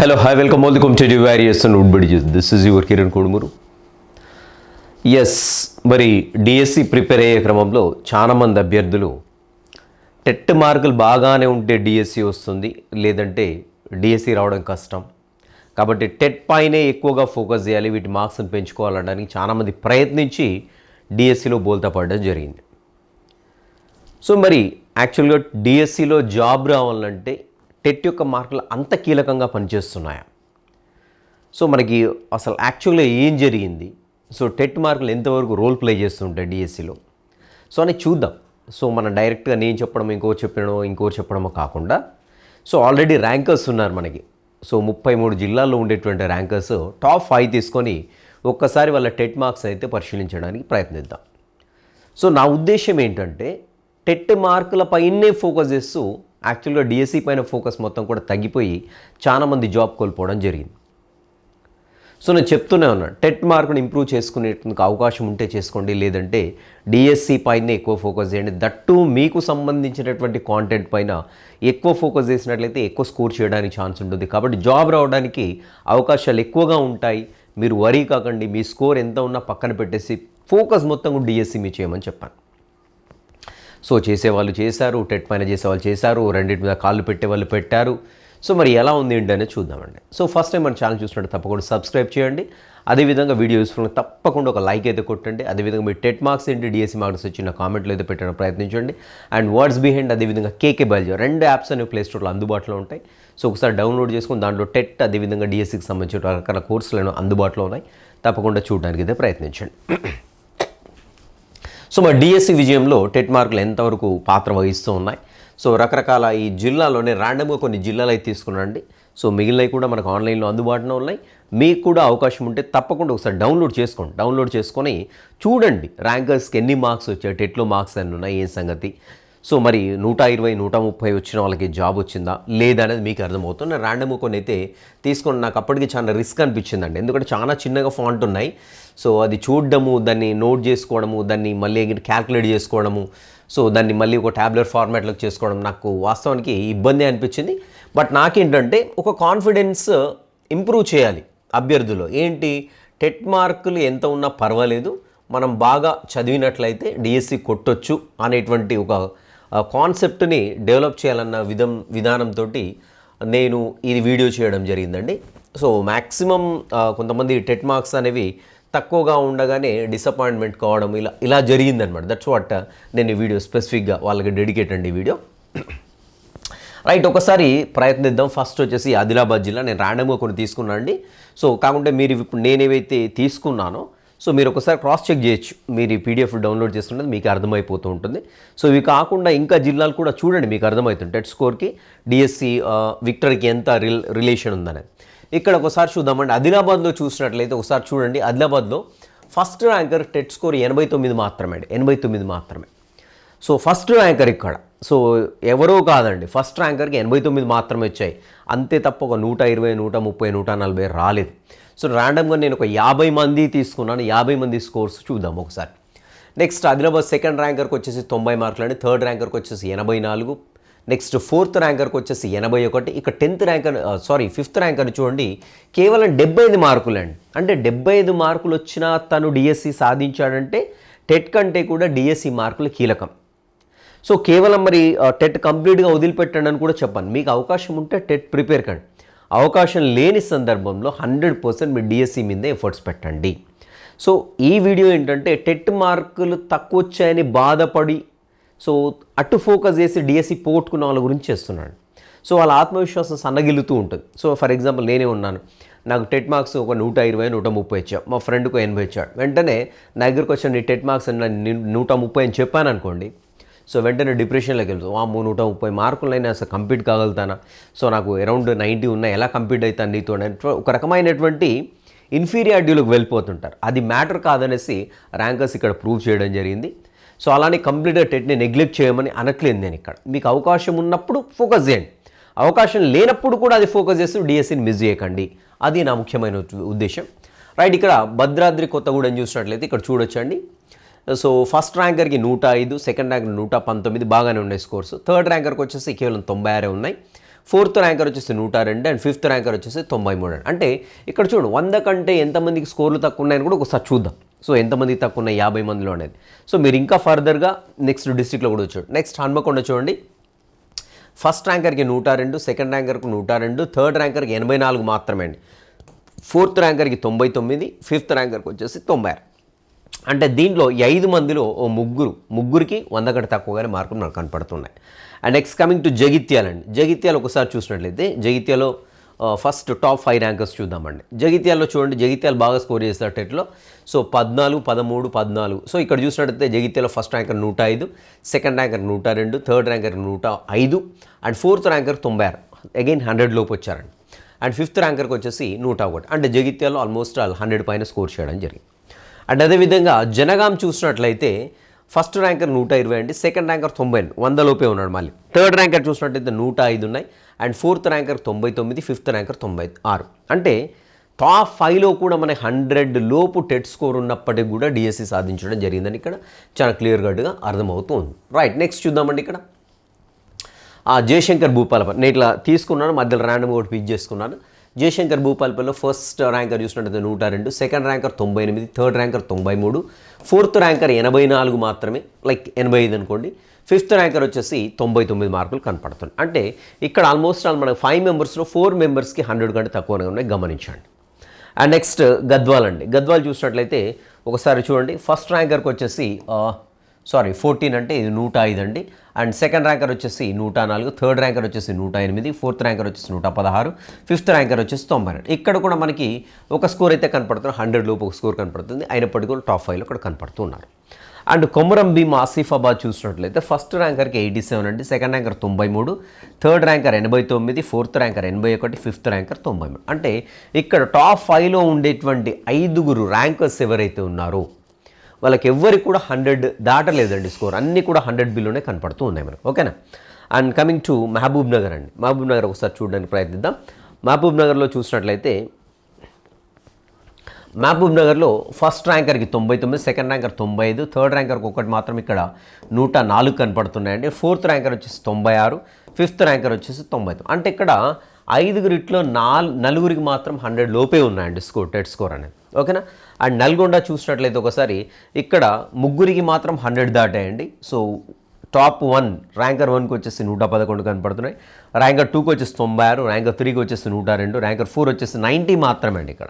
Hello hi welcome. All the come to various and would బిడిజెస్ this is your Kiran Kodumuru S మరి DSC prepare అయ్యే క్రమంలో చాలామంది అభ్యర్థులు TET మార్కులు బాగానే ఉంటే డిఎస్సి వస్తుంది లేదంటే డిఎస్సి రావడం కష్టం. కాబట్టి టెట్ పైనే ఎక్కువగా ఫోకస్ చేయాలి వీటి మార్క్స్ని పెంచుకోవాలనడానికి చాలామంది ప్రయత్నించి డిఎస్సిలో బోల్తా పడడం జరిగింది. సో మరి యాక్చువల్గా డిఎస్సిలో జాబ్ రావాలంటే టెట్ యొక్క మార్కులు అంత కీలకంగా పనిచేస్తున్నాయా? సో మనకి అసలు యాక్చువల్గా ఏం జరిగింది? సో టెట్ మార్కులు ఎంతవరకు రోల్ ప్లే చేస్తుంటాయి డిఎస్సిలో? సో అని చూద్దాం. సో మనం డైరెక్ట్గా నేను చెప్పడం ఇంకో చెప్పడం ఇంకో చెప్పడమో కాకుండా సో ఆల్రెడీ ర్యాంకర్స్ ఉన్నారు మనకి. సో ముప్పై మూడు జిల్లాల్లో ఉండేటువంటి ర్యాంకర్స్ టాప్ ఫైవ్ తీసుకొని ఒక్కసారి వాళ్ళ టెట్ మార్క్స్ అయితే పరిశీలించడానికి ప్రయత్నిద్దాం. సో నా ఉద్దేశం ఏంటంటే టెట్ మార్కుల పైనే ఫోకస్ చేస్తూ యాక్చువల్గా డిఎస్సి పైన ఫోకస్ మొత్తం కూడా తగ్గిపోయి చాలామంది జాబ్ కోల్పోవడం జరిగింది. సో నేను చెప్తూనే ఉన్నాను టెట్ మార్కుని ఇంప్రూవ్ చేసుకునేందుకు అవకాశం ఉంటే చేసుకోండి లేదంటే డిఎస్సి పైన ఎక్కువ ఫోకస్ చేయండి. దట్టు మీకు సంబంధించినటువంటి కాంటెంట్ పైన ఎక్కువ ఫోకస్ చేసినట్లయితే ఎక్కువ స్కోర్ చేయడానికి ఛాన్స్ ఉంటుంది. కాబట్టి జాబ్ రావడానికి అవకాశాలు ఎక్కువగా ఉంటాయి. మీరు వరీ కాకండి మీ స్కోర్ ఎంత ఉన్నా పక్కన పెట్టేసి ఫోకస్ మొత్తం డిఎస్సి మీ చేయమని చెప్పాను. సో చేసేవాళ్ళు చేశారు టెట్ పైన చేసేవాళ్ళు చేశారు రెండింటి మీద కాళ్ళు పెట్టేవాళ్ళు పెట్టారు. సో మరి ఎలా ఉంది ఏంటి అనేది చూద్దామండి. సో ఫస్ట్ టైం మన ఛానల్ చూసినట్టు తప్పకుండా సబ్స్క్రైబ్ చేయండి. అదేవిధంగా వీడియో యూస్ఫుల్ తప్పకుండా ఒక లైక్ అయితే కొట్టండి. అదేవిధంగా మీ టెట్ మార్క్స్ ఏంటి డిఎస్సి మార్క్స్ వచ్చిన కామెంట్లో అయితే పెట్టడానికి ప్రయత్నించండి. అండ్ వర్డ్స్ బిహైండ్ అదేవిధంగా కేకే బయలుజీ రెండు యాప్స్ అనేవి ప్లే స్టోర్లో అందుబాటులో ఉంటాయి. సో ఒకసారి డౌన్లోడ్ చేసుకుని దాంట్లో టెట్ అదేవిధంగా డిఎస్సికి సంబంధించిన రకరకాల కోర్సులను అందుబాటులో ఉన్నాయి. తప్పకుండా చూడడానికి అయితే ప్రయత్నించండి. సో మరి డిఎస్సి విజయంలో టెట్ మార్కులు ఎంతవరకు పాత్ర వహిస్తూ ఉన్నాయి? సో రకరకాల ఈ జిల్లాలోనే ర్యాండమ్గా కొన్ని జిల్లాలు అయితే తీసుకున్నాండి సో మిగిలినవి కూడా మనకు ఆన్లైన్లో అందుబాటులో ఉన్నాయి. మీకు కూడా అవకాశం ఉంటే తప్పకుండా ఒకసారి డౌన్లోడ్ చేసుకోండి. డౌన్లోడ్ చేసుకొని చూడండి ర్యాంకర్స్కి ఎన్ని మార్క్స్ వచ్చాయి టెట్లో మార్క్స్ అన్ని ఉన్నాయి ఏ సంగతి? సో మరి నూట ఇరవై నూట ముప్పై వచ్చిన వాళ్ళకి జాబ్ వచ్చిందా? లేదా అనేది మీకు అర్థమవుతుంది. నేను ర్యాండమ్ కొన్ని అయితే తీసుకొని నాకు అప్పటికి చాలా రిస్క్ అనిపించిందండి. ఎందుకంటే చాలా చిన్నగా ఫాంట్ ఉన్నాయి. సో అది చూడడము దాన్ని నోట్ చేసుకోవడము దాన్ని మళ్ళీ క్యాల్కులేట్ చేసుకోవడము సో దాన్ని మళ్ళీ ఒక ట్యాబ్లెట్ ఫార్మాట్లోకి చేసుకోవడం నాకు వాస్తవానికి ఇబ్బంది అనిపించింది. బట్ నాకేంటంటే ఒక కాన్ఫిడెన్స్ ఇంప్రూవ్ చేయాలి అభ్యర్థులు ఏంటి? టెట్ మార్కులు ఎంత ఉన్నా పర్వాలేదు. మనం బాగా చదివినట్లయితే డిఎస్సి కొట్టొచ్చు అనేటువంటి ఒక కాన్సెప్ట్ని డెవలప్ చేయాలన్న విధం విధానంతో నేను ఇది వీడియో చేయడం జరిగిందండి. సో మ్యాక్సిమం కొంతమంది టెట్ మార్క్స్ అనేవి తక్కువగా ఉండగానే డిసప్పాయింట్మెంట్ కావడం ఇలా ఇలా జరిగిందనమాట దట్స్ వాట్ నేను ఈ వీడియో స్పెసిఫిక్గా వాళ్ళకి డెడికేట్ అండి ఈ వీడియో. రైట్ ఒకసారి ప్రయత్నిద్దాం. ఫస్ట్ వచ్చేసి ఆదిలాబాద్ జిల్లా. నేను ర్యాండమ్గా కొన్ని తీసుకున్నాను అండి సో కాకుంటే మీరు ఇప్పుడు నేనేవైతే తీసుకున్నానో సో మీరు ఒకసారి క్రాస్ చెక్ చేయొచ్చు. మీరు ఈ పీడిఎఫ్ డౌన్లోడ్ చేసుకుంటే మీకు అర్థమైపోతూ ఉంటుంది. సో ఇవి కాకుండా ఇంకా జిల్లాలు కూడా చూడండి మీకు అర్థమవుతుంది టెట్ స్కోర్కి డిఎస్సి విక్టర్కి ఎంత రిల్ రిలేషన్ ఉందనేది. ఇక్కడ ఒకసారి చూద్దామండి. ఆదిలాబాద్లో చూసినట్లయితే ఒకసారి చూడండి. ఆదిలాబాద్లో ఫస్ట్ ర్యాంకర్ టెట్ స్కోర్ ఎనభై తొమ్మిది మాత్రమే అండి. ఎనభై తొమ్మిది మాత్రమే. సో ఫస్ట్ ర్యాంకర్ ఇక్కడ. సో ఎవరో కాదండి. ఫస్ట్ ర్యాంకర్కి ఎనభై తొమ్మిది మాత్రమే వచ్చాయి. అంతే తప్ప ఒక నూట ఇరవై నూట ముప్పై నూట నలభై రాలేదు. సో ర్యాండమ్గా నేను ఒక యాభై మంది తీసుకున్నాను. యాభై మంది స్కోర్స్ చూద్దాం ఒకసారి. నెక్స్ట్ ఆదిలాబాద్ సెకండ్ ర్యాంకర్కి వచ్చేసి తొంభై మార్కులు అండి థర్డ్ ర్యాంకర్కి వచ్చేసి ఎనభై నాలుగు. నెక్స్ట్ ఫోర్త్ ర్యాంకర్కి వచ్చేసి ఎనభై ఒకటి. ఇక tenth ranker sorry fifth ranker చూడండి. కేవలం డెబ్బై ఐదు మార్కులు అండి అంటే డెబ్బై ఐదు మార్కులు వచ్చినా తను డిఎస్సి సాధించాడంటే టెట్ కంటే కూడా డిఎస్సి మార్కులు కీలకం. సో కేవలం మరి టెట్ కంప్లీట్గా వదిలిపెట్టండి అని కూడా చెప్పాను. మీకు అవకాశం ఉంటే టెట్ ప్రిపేర్ కండి. అవకాశం లేని సందర్భంలో హండ్రెడ్ పర్సెంట్ మీ డిఎస్సి మీద ఎఫర్ట్స్ పెట్టండి. సో ఈ వీడియో ఏంటంటే టెట్ మార్కులు తక్కువ వచ్చాయని బాధపడి సో అటు ఫోకస్ చేసి డిఎస్సి పోగొట్టుకున్న వాళ్ళ గురించి చేస్తున్నాడు. సో వాళ్ళ ఆత్మవిశ్వాసం సన్నగిల్లుతూ ఉంటుంది. సో ఫర్ ఎగ్జాంపుల్ నేనే ఉన్నాను. నాకు టెట్ మార్క్స్ ఒక నూట ఇరవై నూట ముప్పై ఇచ్చాడు మా ఫ్రెండ్కు ఎనభై ఇచ్చాడు. వెంటనే నా దగ్గరకు వచ్చి నీ టెట్ మార్క్స్ నూట ముప్పై అని చెప్పాను అనుకోండి సో వెంటనే డిప్రెషన్లోకి వెళ్తాం వాము నూట ముప్పై మార్కులైనా అసలు కంప్లీట్ కాగలుగుతానా? సో నాకు అరౌండ్ నైంటీ ఉన్నాయి ఎలా కంప్లీట్ అవుతాను నీతో? ఒక రకమైనటువంటి ఇన్ఫీరియారిటీలోకి వెళ్ళిపోతుంటారు. అది మ్యాటర్ కాదనేసి ర్యాంకర్స్ ఇక్కడ ప్రూవ్ చేయడం జరిగింది. సో అలానే కంప్లీట్గా టెట్ని నెగ్లెక్ట్ చేయమని అనట్లేదు నేను ఇక్కడ. మీకు అవకాశం ఉన్నప్పుడు ఫోకస్ చేయండి. అవకాశం లేనప్పుడు కూడా అది ఫోకస్ చేస్తూ డిఎస్సిని మిస్ చేయకండి. అది నా ముఖ్యమైన ఉద్దేశం. రైట్ ఇక్కడ భద్రాద్రి కొత్తగూడెం చూసినట్లయితే ఇక్కడ చూడొచ్చండి. సో ఫస్ట్ ర్యాంకర్కి నూట ఐదు సెకండ్ ర్యాంకర్ నూట పంతొమ్మిది బాగానే ఉన్నాయి స్కోర్స్. థర్డ్ ర్యాంకర్కి వచ్చేసి కేవలం తొంభై ఆరే ఉన్నాయి. ఫోర్త్ ర్యాంకర్ వచ్చేసి నూట రెండు అండ్ ఫిఫ్త్ ర్యాంకర్ వచ్చేసి తొంభై మూడు అంటే ఇక్కడ చూడు వంద కంటే ఎంతమందికి స్కోర్లు తక్కువ ఉన్నాయని కూడా ఒకసారి చూద్దాం. సో ఎంతమంది తక్కువ ఉన్నాయి? యాభై మందిలో అనేది. సో మీరు ఇంకా ఫర్దర్గా నెక్స్ట్ డిస్ట్రిక్ట్లో కూడా చూడండి నెక్స్ట్ హన్మకొండ చూడండి. ఫస్ట్ ర్యాంకర్కి నూట రెండు సెకండ్ ర్యాంకర్కి నూట రెండు థర్డ్ ర్యాంకర్కి ఎనభై నాలుగు మాత్రమే అండి. ఫోర్త్ ర్యాంకర్కి తొంభై తొమ్మిది ఫిఫ్త్ ర్యాంకర్కి వచ్చేసి తొంభై ఆరు. అంటే దీంట్లో ఈ ఐదు మందిలో ఓ ముగ్గురు ముగ్గురికి వంద కంటే తక్కువగానే మార్కులు మనకు కనపడుతున్నాయి. And next coming to Jagtial అండి. జగిత్యాల ఒకసారి చూసినట్లయితే జగిత్యాలో ఫస్ట్ టాప్ ఫైవ్ ర్యాంకర్స్ చూద్దామండి. జగిత్యాల్లో చూడండి జగిత్యాలు బాగా స్కోర్ చేస్తారు టెట్లో. సో పద్నాలుగు పదమూడు పద్నాలుగు. సో ఇక్కడ చూసినట్టయితే జగిత్యాల ఫస్ట్ ర్యాంకర్ నూట ఐదు సెకండ్ ర్యాంకర్ నూట రెండు థర్డ్ ర్యాంకర్ నూట ఐదు అండ్ ఫోర్త్ ర్యాంకర్ తొంభై ఆరు. అగైన్ హండ్రెడ్ లోపు వచ్చారండి. అండ్ ఫిఫ్త్ ర్యాంకర్కి వచ్చేసి నూట ఒకటి. అంటే జగిత్యాలో ఆల్మోస్ట్ ఆల్ హండ్రెడ్ పైన స్కోర్ చేయడం జరిగింది. అండ్ అదేవిధంగా జనగాం చూసినట్లయితే ఫస్ట్ ర్యాంకర్ నూట ఇరవై అండి సెకండ్ ర్యాంకర్ తొంభై వంద లోపే ఉన్నాడు మళ్ళీ. థర్డ్ ర్యాంకర్ చూసినట్లయితే నూట ఐదు ఉన్నాయి అండ్ ఫోర్త్ ర్యాంకర్ తొంభై తొమ్మిది ఫిఫ్త్ ర్యాంకర్ తొంభై ఆరు. అంటే టాప్ ఫైవ్లో కూడా మనకి హండ్రెడ్ లోపు టెట్ స్కోర్ ఉన్నప్పటికీ కూడా డిఎస్సి సాధించడం జరిగిందని ఇక్కడ చాలా క్లియర్ కట్గా అర్థమవుతుంది. రైట్ నెక్స్ట్ చూద్దామండి ఇక్కడ. ఆ జయశంకర్ భూపాలపల్లి నేను ఇట్లా తీసుకున్నాను మధ్యలో ర్యాండమ్ ఒకటి పిక్ చేసుకున్నాను. జయశంకర్ భూపాలపల్లిలో ఫస్ట్ ర్యాంకర్ చూసినట్టయితే నూట రెండు సెకండ్ ర్యాంకర్ తొంభై ఎనిమిది థర్డ్ ర్యాంకర్ తొంభై మూడు ఫోర్త్ ర్యాంకర్ ఎనభై నాలుగు మాత్రమే లైక్ ఎనభై ఐదు అనుకోండి. ఫిఫ్త్ ర్యాంకర్ వచ్చేసి తొంభై తొమ్మిది మార్కులు కనపడుతుంది అంటే ఇక్కడ ఆల్మోస్ట్ ఆల్ మనకు ఫైవ్ మెంబర్స్లో ఫోర్ మెంబర్స్కి హండ్రెడ్ కంటే తక్కువనే ఉన్నాయి గమనించండి. అండ్ నెక్స్ట్ గద్వాల్ అండి. గద్వాల్ చూసినట్లయితే ఒకసారి చూడండి. ఫస్ట్ ర్యాంకర్కి వచ్చేసి సారీ ఫోర్టీన్ అంటే ఇది నూట ఐదు అండి. అండ్ సెకండ్ ర్యాంకర్ వచ్చేసి నూట నాలుగు థర్డ్ ర్యాంకర్ వచ్చేసి నూట ఎనిమిది ఫోర్త్ ర్యాంకర్ వచ్చేసి నూట పదహారు ఫిఫ్త్ ర్యాంకర్ వచ్చేసి తొంభై రెండు. ఇక్కడ కూడా మనకి ఒక స్కోర్ అయితే కనపడుతుంది హండ్రెడ్ లోపు ఒక స్కోర్ కనపడుతుంది. అయినప్పటికీ కూడా టాప్ ఫైవ్లో ఇక్కడ కనపడుతున్నారు అండ్ కొమరం భీమ్ ఆసిఫాబాద్ చూసినట్లయితే ఫస్ట్ ర్యాంకర్కి ఎయిటీ సెవెన్ అండి సెకండ్ ర్యాంకర్ తొంభై మూడు థర్డ్ ర్యాంకర్ ఎనభై తొమ్మిది ఫోర్త్ ర్యాంకర్ ఎనభై ఒకటి ఫిఫ్త్ ర్యాంకర్ తొంభై మూడు. అంటే ఇక్కడ టాప్ ఫైవ్లో ఉండేటువంటి ఐదుగురు ర్యాంకర్స్ ఎవరైతే ఉన్నారో వాళ్ళకి ఎవ్వరికి కూడా హండ్రెడ్ దాటలేదండి స్కోర్. అన్నీ కూడా హండ్రెడ్ బిల్లోనే కనపడుతూ ఉన్నాయి మనకు. ఓకేనా? And coming to Mahabub Nagar అండి. మహబూబ్ నగర్ ఒకసారి చూడడానికి ప్రయత్నిద్దాం. మహబూబ్ నగర్లో చూసినట్లయితే మహబూబ్ నగర్లో ఫస్ట్ ర్యాంకర్కి తొంభై తొమ్మిది సెకండ్ ర్యాంకర్ తొంభై ఐదు థర్డ్ ర్యాంకర్కి ఒకటి మాత్రం ఇక్కడ నూట నాలుగు కనపడుతున్నాయండి. ఫోర్త్ ర్యాంకర్ వచ్చేసి తొంభై ఆరు ఫిఫ్త్ ర్యాంకర్ వచ్చేసి తొంభై తొమ్మిది. అంటే ఇక్కడ ఐదుగురిట్లో నాలుగు నలుగురికి మాత్రం హండ్రెడ్ లోపే ఉన్నాయండి స్కోర్ టెట్ స్కోర్ అనేది. ఓకేనా? అండ్ నల్గొండ చూసినట్లయితే ఒకసారి ఇక్కడ ముగ్గురికి మాత్రం హండ్రెడ్ దాటాయండి. సో టాప్ వన్ ర్యాంకర్ వన్కి వచ్చేసి నూట పదకొండు కనపడుతున్నాయి. ర్యాంకర్ టూకి వచ్చేసి తొంభై ఆరు ర్యాంకర్ త్రీకి వచ్చేసి నూట రెండు ర్యాంకర్ ఫోర్ వచ్చేసి నైంటీ మాత్రమే అండి ఇక్కడ.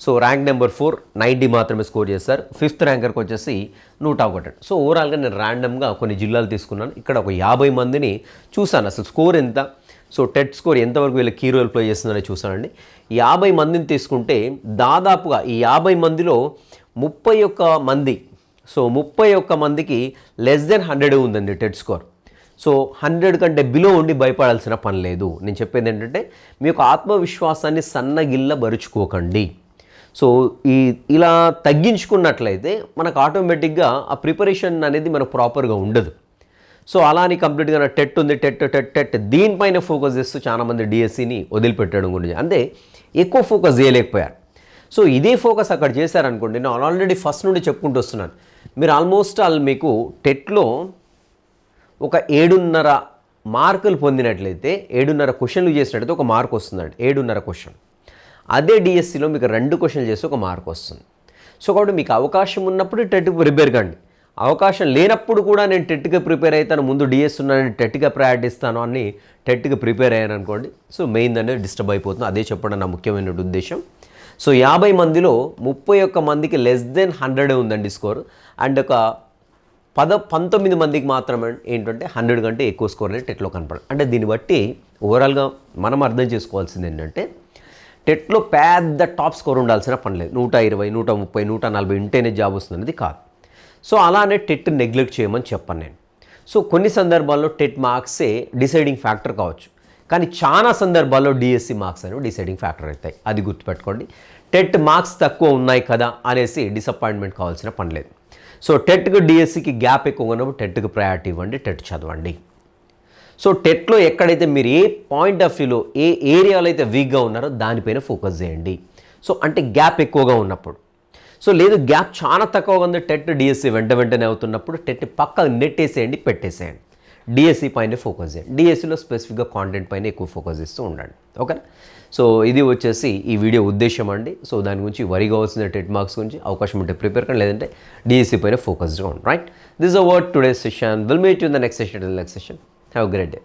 So rank number four ninety మాత్రమే స్కోర్ చేస్తారు ఫిఫ్త్ ర్యాంకర్కి వచ్చేసి నూట ఒకటి. సో ఓవరాల్గా నేను ర్యాండమ్గా కొన్ని జిల్లాలు తీసుకున్నాను. ఇక్కడ ఒక యాభై మందిని చూశాను. అసలు స్కోర్ ఎంత? సో టెట్ స్కోర్ ఎంతవరకు వీళ్ళ కీ రోల్ ప్లే చేస్తుందని చూసానండి యాభై మందిని తీసుకుంటే దాదాపుగా ఈ యాభై మందిలో ముప్పై ఒక్క మంది సో ముప్పై ఒక్క మందికి లెస్ దెన్ హండ్రెడ్ ఉందండి టెట్ స్కోర్. సో హండ్రెడ్ కంటే బిలో ఉండి భయపడాల్సిన పని లేదు. నేను చెప్పేది ఏంటంటే మీ యొక్క ఆత్మవిశ్వాసాన్ని సన్నగిల్లబరుచుకోకండి సో ఈ ఇలా తగ్గించుకున్నట్లయితే మనకు ఆటోమేటిక్గా ఆ ప్రిపరేషన్ అనేది మనకు ప్రాపర్గా ఉండదు. సో అలా అని కంప్లీట్గా టెట్ ఉంది టెట్ టెట్ టెట్. దీనిపైన ఫోకస్ చేస్తూ చాలామంది డిఎస్సిని వదిలిపెట్టడం గురించి అంటే ఎక్కువ ఫోకస్ చేయలేకపోయారు. సో ఇదే ఫోకస్ అక్కడ చేశారనుకోండి నేను ఆల్రెడీ ఫస్ట్ నుండి చెప్పుకుంటూ వస్తున్నాను. మీరు ఆల్మోస్ట్ ఆల్ మీకు టెట్లో ఒక ఏడున్నర మార్కులు పొందినట్లయితే ఏడున్నర క్వశ్చన్లు చేసినట్లయితే ఒక మార్క్ వస్తుందండి ఏడున్నర క్వశ్చన్. అదే డిఎస్సిలో మీకు రెండు క్వశ్చన్లు చేస్తే ఒక మార్క్ వస్తుంది. సో కాబట్టి మీకు అవకాశం ఉన్నప్పుడు టెట్ ప్రిపేర్ కండి. అవకాశం లేనప్పుడు కూడా నేను టెట్కి ప్రిపేర్ అవుతాను ముందు డిఎస్ ఉన్నాను టెట్గా ప్రయాటిస్తాను అని టెట్కి ప్రిపేర్ అయ్యాను అనుకోండి. సో మెయిన్ అనేది డిస్టర్బ్ అయిపోతుంది. అదే చెప్పడం నా ముఖ్యమైన ఉద్దేశం. సో యాభై మందిలో ముప్పై ఒక్క మందికి లెస్ దెన్ హండ్రెడ్ ఉందండి స్కోర్ అండ్ ఒక పద పంతొమ్మిది మందికి మాత్రమే ఏంటంటే హండ్రెడ్ కంటే ఎక్కువ స్కోర్ అనేది టెట్లో కనపడదు. అంటే దీన్ని బట్టి ఓవరాల్గా మనం అర్థం చేసుకోవాల్సింది ఏంటంటే టెట్లో పెద్ద టాప్ స్కోర్ ఉండాల్సిన పని లేదు. నూట ఇరవై నూట ముప్పై నూట నలభై ఉంటేనే జాబ్ వస్తుంది అనేది కాదు. సో అలానే టెట్ నెగ్లెక్ట్ చేయమని చెప్పను నేను. సో కొన్ని సందర్భాల్లో టెట్ మార్క్సే డిసైడింగ్ ఫ్యాక్టర్ కావచ్చు. కానీ చాలా సందర్భాల్లో డిఎస్సి మార్క్స్ అనేవి డిసైడింగ్ ఫ్యాక్టర్ అవుతాయి. అది గుర్తుపెట్టుకోండి. టెట్ మార్క్స్ తక్కువ ఉన్నాయి కదా అనేసి డిసప్పాయింట్మెంట్ కావాల్సిన పని లేదు. సో టెట్కి డిఎస్సికి గ్యాప్ ఎక్కువ ఉన్నప్పుడు టెట్కి ప్రయారిటీ ఇవ్వండి టెట్ చదవండి. సో టెట్లో ఎక్కడైతే మీరు ఏ పాయింట్ ఆఫ్ వ్యూలో ఏ ఏరియాలో అయితే వీక్గా ఉన్నారో దానిపైన ఫోకస్ చేయండి. సో అంటే గ్యాప్ ఎక్కువగా ఉన్నప్పుడు. సో లేదు గ్యాప్ చాలా తక్కువగా ఉంది. టెట్ డిఎస్సి వెంట వెంటనే అవుతున్నప్పుడు టెట్ పక్క నెట్టేసేయండి పెట్టేసేయండి. డిఎస్సి పైన ఫోకస్ చేయండి. డిఎస్సిలో స్పెసిఫిక్గా కాంటెంట్ పైన ఎక్కువ ఫోకస్ ఇస్తూ ఉండండి. ఓకేనా? సో ఇది వచ్చేసి ఈ వీడియో ఉద్దేశం అండి. సో దాని గురించి వరి కావాల్సిన టెట్ మార్క్స్ గురించి అవకాశం ఉంటే ప్రిపేర్ కానీ లేదంటే డిఎస్సి పైన ఫోకస్డ్గా ఉండండి. Right? This a word today session will meet you the next session next session have great day